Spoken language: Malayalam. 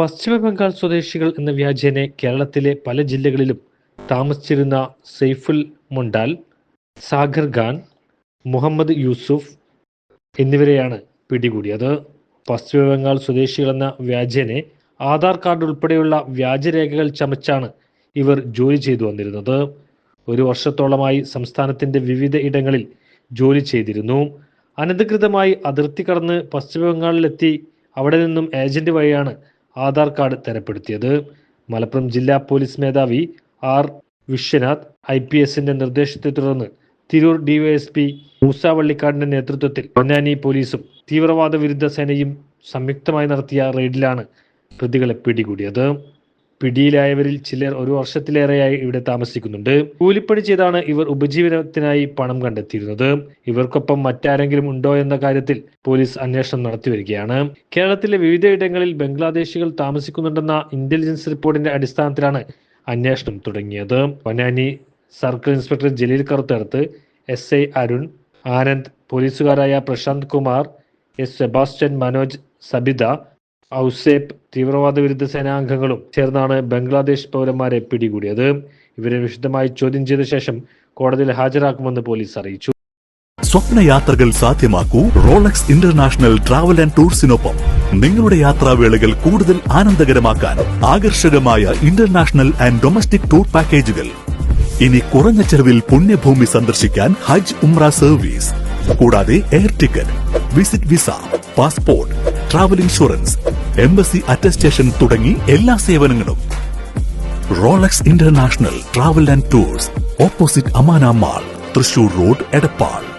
പശ്ചിമ ബംഗാൾ സ്വദേശികൾ എന്ന വ്യാജേനെ കേരളത്തിലെ പല ജില്ലകളിലും താമസിച്ചിരുന്ന സെയ്ഫുൽ മുണ്ടാൽ സാഗർ ഖാൻ മുഹമ്മദ് യൂസുഫ് എന്നിവരെയാണ് പിടികൂടിയത്. പശ്ചിമ ബംഗാൾ സ്വദേശികളെന്ന വ്യാജേനെ ആധാർ കാർഡ് ഉൾപ്പെടെയുള്ള വ്യാജരേഖകൾ ചമച്ചാണ് ഇവർ ജോലി ചെയ്തു വന്നിരുന്നത്. ഒരു വർഷത്തോളമായി സംസ്ഥാനത്തിന്റെ വിവിധ ഇടങ്ങളിൽ ജോലി ചെയ്തിരുന്നു. അനധികൃതമായി അതിർത്തി കടന്ന് പശ്ചിമ ബംഗാളിലെത്തി അവിടെ നിന്നും ഏജന്റ് വഴിയാണ് ആധാർ കാർഡ് തരപ്പെടുത്തിയത്. മലപ്പുറം ജില്ലാ പോലീസ് മേധാവി ആർ. വിശ്വനാഥ് ഐ പി എസിന്റെ നിർദ്ദേശത്തെ തുടർന്ന് തിരൂർ ഡിവൈഎസ്പി മൂസ വള്ളിക്കാടിന്റെ നേതൃത്വത്തിൽ പൊന്നാനി പോലീസും തീവ്രവാദ വിരുദ്ധ സേനയും സംയുക്തമായി നടത്തിയ റെയ്ഡിലാണ് പ്രതികളെ പിടികൂടിയത്. പിടിയിലായവരിൽ ചിലർ ഒരു വർഷത്തിലേറെയായി ഇവിടെ താമസിക്കുന്നുണ്ട്. കൂലിപ്പണി ചെയ്താണ് ഇവർ ഉപജീവനത്തിനായി പണം കണ്ടെത്തിയിരുന്നത്. ഇവർക്കൊപ്പം മറ്റാരെങ്കിലും ഉണ്ടോ എന്ന കാര്യത്തിൽ പോലീസ് അന്വേഷണം നടത്തിവരികയാണ് കേരളത്തിലെ വിവിധയിടങ്ങളിൽ ബംഗ്ലാദേശികൾ താമസിക്കുന്നുണ്ടെന്ന ഇന്റലിജൻസ് റിപ്പോർട്ടിന്റെ അടിസ്ഥാനത്തിലാണ് അന്വേഷണം തുടങ്ങിയത്. Ponnani circle inspector Jaleel Karuthedath S I Arun Anand പോലീസുകാരായ Prashanth Kumar S Sebastian Manoj Sabitha Ouseph തീവ്രവാദ വിരുദ്ധ സേനാംഗങ്ങളും ചേർന്നാണ് ബംഗ്ലാദേശ് പൗരന്മാരെ പിടികൂടിയത്. ഇവരെ വിശദമായി ചോദ്യം ചെയ്ത ശേഷം കോടതിയിൽ ഹാജരാക്കുമെന്ന് പോലീസ് അറിയിച്ചു. സ്വപ്ന യാത്രകൾ സാധ്യമാക്കൂ റോളക്സ് ഇന്റർനാഷണൽ ട്രാവൽ ആൻഡ് ടൂർസിനൊപ്പം നിങ്ങളുടെ യാത്രാവേളകൾ കൂടുതൽ ആനന്ദകരമാക്കാൻ ആകർഷകമായ ഇന്റർനാഷണൽ ആൻഡ് ഡൊമസ്റ്റിക് ടൂർ പാക്കേജുകൾ. ഇനി കുറഞ്ഞ ചെലവിൽ പുണ്യഭൂമി സന്ദർശിക്കാൻ ഹജ്ജ് ഉംറ സർവീസ്. കൂടാതെ air ticket visit visa passport travel insurance embassy attestation തുടങ്ങി എല്ലാ സേവനങ്ങളും. Rolex international travel and tours opposite Amana mall Thrissur road Edappal.